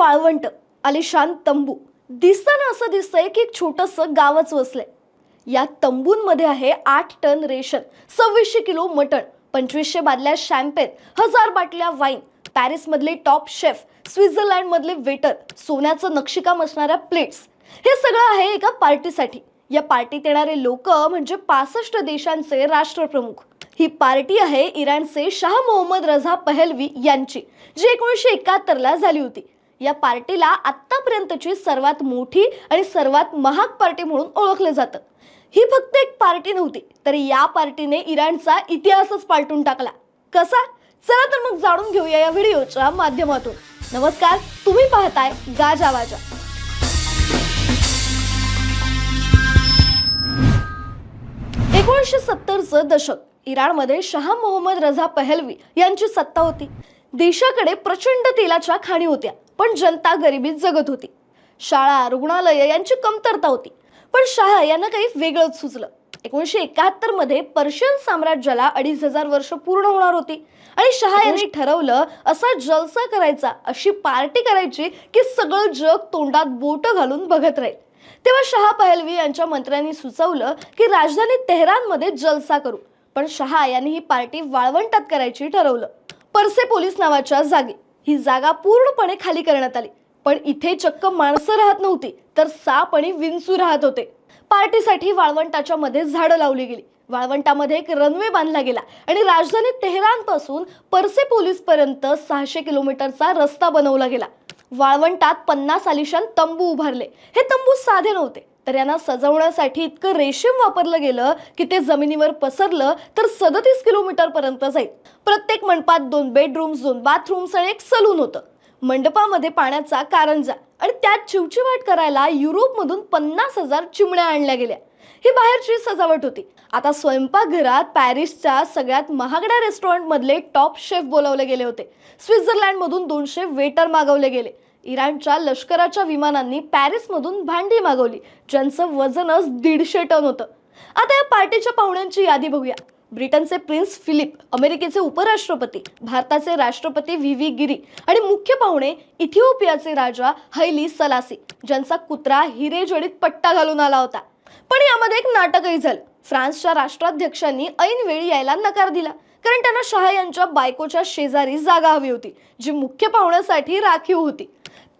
वाळवंट आलिशान तंबू दिसताना असं दिसतंय की एक छोटंसं गावच वसलंय. या तंबूंमध्ये आहे आठ टन रेशन सव्वीसशे किलो मटण पंचवीसशे बादल्या शॅम्पेन हजार बाटल्या वाईन पॅरिसमधले टॉप शेफ स्वित्झर्लंडमधले वेटर सोन्याचं नक्षीकाम असणाऱ्या प्लेट्स. हे सगळं आहे एका पार्टीसाठी. या पार्टीत येणारे लोक म्हणजे पासष्ट देशांचे राष्ट्रप्रमुख. ही पार्टी आहे इराणचे शाह मोहम्मद रझा पहलवी यांची जी एकोणीसशे एकाहत्तरला झाली होती. या पार्टीला आत्तापर्यंतची सर्वात मोठी आणि सर्वात महाग पार्टी म्हणून ओळखलं जातं. ही फक्त एक पार्टी नव्हती तर या पार्टीने इराणचा इतिहासच पालटून टाकला. कसा? चला तर मग जाणून घेऊया या व्हिडिओच्या माध्यमातून. नमस्कार तुम्ही पाहताय गाजा वाजा. एकोणीसशे सत्तरचं दशक इराणमध्ये शहा मोहम्मद रझा पहलवी यांची सत्ता होती. देशाकडे प्रचंड तेलाच्या खाणी होत्या. पण जनता गरिबीत जगत होती. शाळा रुग्णालय यांची कमतरता होती. पण शाह यांना काही वेगळंच सुचलं. एकोणीसशे एकाहत्तरमध्ये पर्शियन साम्राज्याला अडीच हजार वर्ष पूर्ण होणार होती. आणि शहा यांनी ठरवलं असा जलसा करायचा अशी पार्टी करायची की सगळं जग तोंडात बोट घालून बघत राहील. तेव्हा शहा पहलवी यांच्या मंत्र्यांनी सुचवलं की राजधानी तेहरानमध्ये जलसा करू. पण शहा यांनी ही पार्टी वाळवंटात करायची ठरवलं. पर्सेपोलिस नावाच्या जागी. ही जागा पूर्णपणे खाली करण्यात आली. पण इथे चक्क माणसं राहत नव्हती तर साप आणि विंचू राहत होते. पार्टीसाठी वाळवंटाच्या मध्ये झाडं लावली गेली. वाळवंटामध्ये एक रनवे बांधला गेला आणि राजधानी तेहरानपासून पोलीसपर्यंत पर्यंत सहाशे किलोमीटरचा रस्ता बनवला गेला. वाळवंटात पन्नास आलिशान तंबू उभारले. हे तंबू साधे नव्हते. तर यांना सजवण्यासाठी इतकं रेशीम वापरलं गेलं की ते जमिनीवर पसरलं तर सदतीस किलोमीटर पर्यंत जाईल. प्रत्येक मंडपात दोन बेडरूम्स दोन बाथरूम्स आणि एक सलून होतं. मंडपामध्ये पाण्याचा कारंजा आणि त्यात चिवचिवाट करायला युरोपमधून पन्नास हजार चिमण्या आणल्या गेल्या. ही बाहेरची सजावट होती. आता स्वयंपाकघरात पॅरिसच्या सगळ्यात महागड्या रेस्टॉरंटमधले टॉप शेफ बोलावले गेले होते. स्वित्झर्लंडमधून दोनशे वेटर मागवले गेले. इराणच्या लष्कराच्या विमानांनी पॅरिसमधून भांडी मागवली ज्यांचं वजनच दीडशे टन होतं. आता या पार्टीच्या पाहुण्यांची यादी बघूया. ब्रिटनचे प्रिन्स फिलिप अमेरिकेचे उपराष्ट्रपती भारताचे राष्ट्रपती व्ही व्ही गिरी आणि मुख्य पाहुणे इथिओपियाचे राजा हैली सलासी ज्यांचा कुत्रा हिरेजडीत पट्टा घालून आला होता. पण यामध्ये एक नाटकही झालं. फ्रान्सच्या राष्ट्राध्यक्षांनी ऐन वेळी यायला नकार दिला कारण त्यांना शहा यांच्या बायकोच्या शेजारी जागा हवी होती जी मुख्य पाहुण्यासाठी राखीव होती.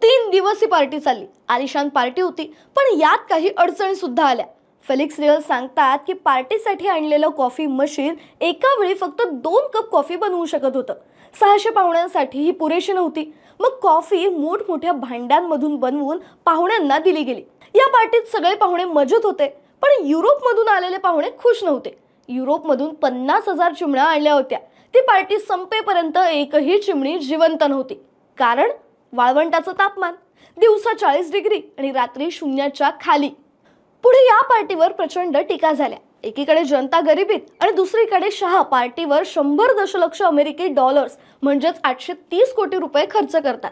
तीन दिवस ही पार्टी चालली. आलिशान पार्टी होती पण यात काही अडचणी सुद्धा आल्या. फेलिक्स रिअल सांगतात की पार्टीसाठी आणलेलं कॉफी मशीन एका वेळी फक्त दोन कप कॉफी बनवू शकत होतं. सहाशे पाहुण्यांसाठी ही पुरेशी नव्हती. मग कॉफी मोठमोठ्या भांड्यांमधून बनवून पाहुण्यांना दिली गेली. या पार्टीत सगळे पाहुणे मजत होते पण युरोपमधून आलेले पाहुणे खुश नव्हते. युरोपमधून पन्नास हजार चिमण्या आणल्या होत्या. ती पार्टी संपेपर्यंत एकही चिमणी जिवंत नव्हती. कारण वाळवंटाचं तापमान दिवसा चाळीस डिग्री आणि रात्री शून्याच्या खाली. पुढे या पार्टीवर प्रचंड टीका झाल्या. एकीकडे जनता गरिबीत आणि दुसरीकडे शहा पार्टीवर शंभर दशलक्ष अमेरिकी डॉलर्स म्हणजेच आठशे तीस कोटी रुपये खर्च करतात.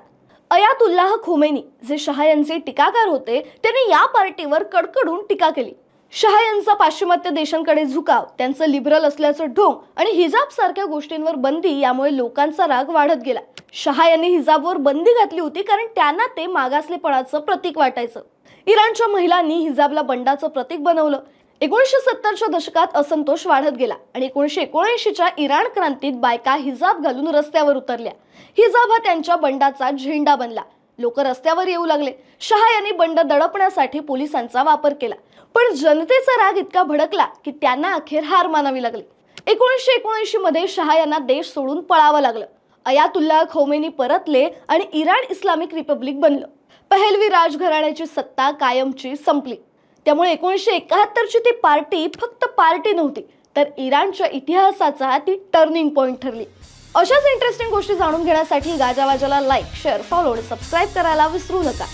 अयातुल्लाह खोमेनी जे शहा यांचे टीकाकार होते त्यांनी या पार्टीवर कडकडून टीका केली. शहा यांचा पाश्चिमात्य देशांकडे झुकाव त्यांचं लिबरल असल्याचं ढोंग आणि हिजाब सारख्या गोष्टींवर बंदी यामुळे लोकांचा राग वाढत गेला. शहा यांनी हिजाबवर बंदी घातली होती कारण त्यांना ते मागासलेपणाचं प्रतीक वाटायचं. इराणच्या महिलांनी हिजाबला बंडाचं प्रतीक बनवलं. एकोणीसशे सत्तरच्या दशकात असंतोष वाढत गेला आणि एकोणीसशे एकोणऐंशीच्या इराण क्रांतीत बायका हिजाब घालून रस्त्यावर उतरल्या. हिजाब हा त्यांच्या बंडाचा झेंडा बनला. लोक रस्त्यावर येऊ लागले. शहा यांनी बंड दडपण्यासाठी पोलिसांचा वापर केला. पण जनतेचा राग इतका भडकला की त्यांना अखेर हार मानावी लागली. एकोणीसशे एकोणऐंशी मध्ये शहा यांना देश सोडून पळावं लागलं. अयातुल्ला खोमेनी परतले आणि इराण इस्लामिक रिपब्लिक बनलं. पहलवी राजघराण्याची सत्ता कायमची संपली. त्यामुळे एकोणीसशे एकाहत्तरची ती पार्टी फक्त पार्टी नव्हती तर इराणच्या इतिहासाचा ती टर्निंग पॉईंट ठरली. अशाच इंटरेस्टिंग गोष्टी जाणून घेण्यासाठी गाजावाजाला लाईक शेअर फॉलो आणि सबस्क्राईब करायला विसरू नका.